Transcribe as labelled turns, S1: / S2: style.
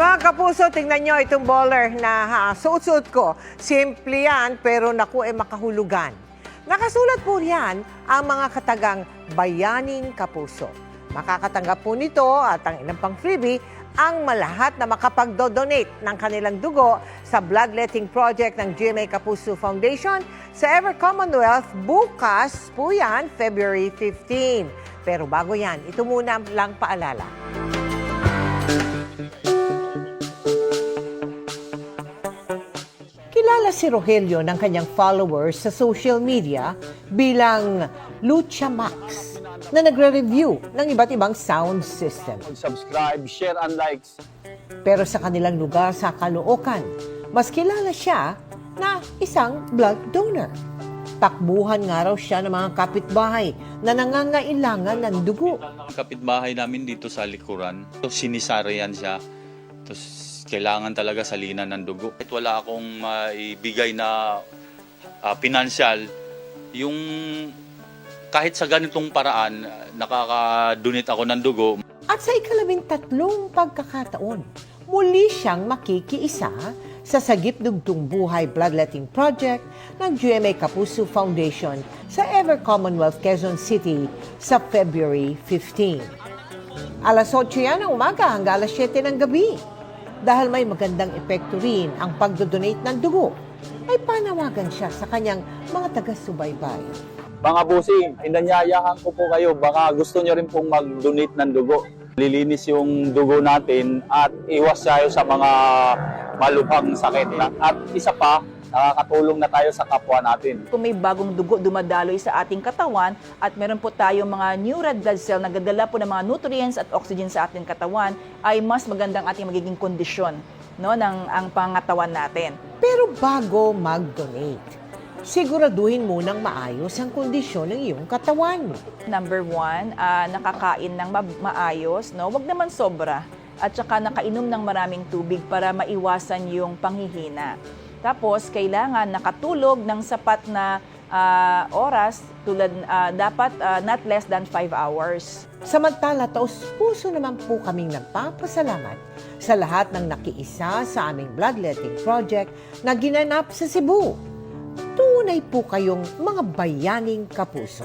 S1: Mga kapuso, tingnan nyo itong bowler na ha, suot-suot ko. Simple yan, pero naku, eh makahulugan. Nakasulat po riyan ang mga katagang Bayaning Kapuso. Makakatanggap po nito at ang ilang pang freebie ang malahat na makapagdodonate ng kanilang dugo sa bloodletting project ng GMA Kapuso Foundation sa Ever Commonwealth bukas po yan, February 15. Pero bago yan, ito muna lang paalala. Kilala si Rogelio ng kanyang followers sa social media bilang Lucha Max na nagre-review ng iba't ibang sound system.
S2: subscribe, share, and likes.
S1: Pero sa kanilang lugar sa Caloocan, mas kilala siya na isang blood donor. Takbuhan nga raw siya ng mga kapitbahay na nangangailangan ng dugo.
S3: Ang kapitbahay namin dito sa likuran, so sinisarayan siya. Tapos kailangan talaga salinan ng dugo. Kahit wala akong maibigay na ah, pinansyal, yung kahit sa ganitong paraan, nakaka-donate ako ng dugo,
S1: At sa ikalabing tatlong pagkakataon, muli siyang makikiisa sa Sagip Dugtong Buhay Bloodletting Project ng GMA Kapuso Foundation sa Ever Commonwealth Quezon City sa February 15. Alas 8 yan ng umaga hanggang alas 7 ng gabi. Dahil may magandang epekto rin ang pagdodonate ng dugo, ay panawagan siya sa kanyang mga taga-subaybay.
S2: Mga busing, inanyayahan ko po kayo, baka gusto nyo rin pong mag-donate ng dugo. Lilinis yung dugo natin at iwas tayo sa mga malubhang sakit. At isa pa, nakakatulong na tayo sa kapwa natin.
S4: kung may bagong dugo dumadaloy sa ating katawan at meron po tayong mga new red blood cell na nagdadala po ng mga nutrients at oxygen sa ating katawan, ay mas magandang ating magiging kondisyon no, ng ang pangatawan natin.
S1: Pero bago mag-donate, siguraduhin munang maayos ang kondisyon ng iyong katawan.
S4: Number one, ah, nakakain ng ma- maayos, no? Huwag naman sobra. At saka nakainom ng maraming tubig para maiwasan yung panghihina. Tapos, kailangan nakatulog ng sapat na ah, oras, tulad ah, dapat ah, not less than 5 hours.
S1: Samantala, taos puso naman po kaming nagpapasalamat sa lahat ng nakiisa sa aming bloodletting project na ginanap sa Cebu. Tunay po kayong mga bayaning kapuso.